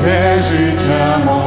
все життя моє.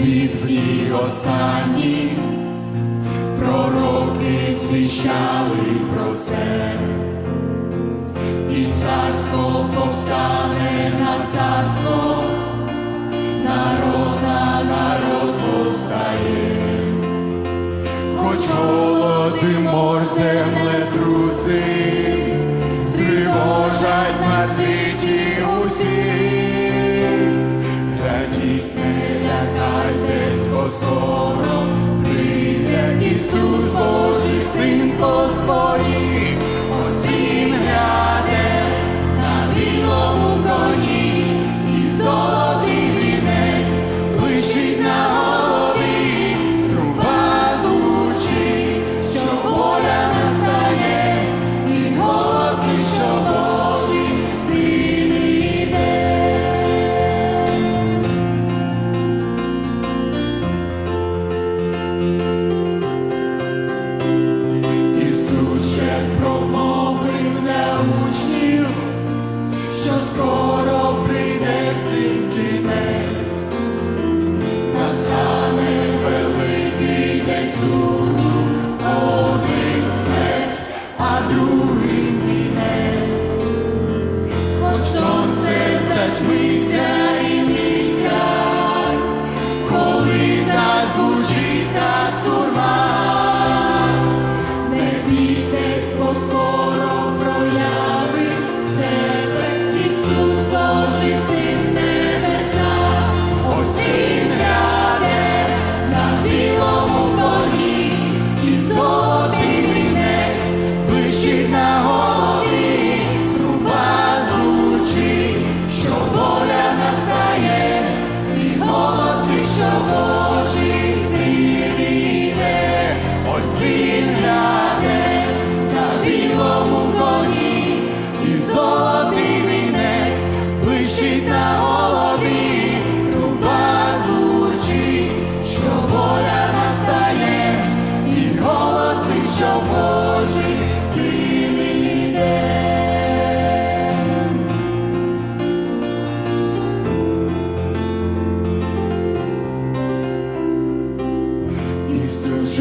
світ в дні останні, пророки звіщали про це, і царство повстане на царство народ.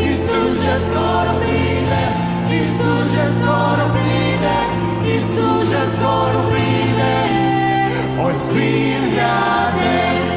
Ісус же скоро прийде, Ісус же скоро прийде, Ісус же скоро прийде, ось він грає.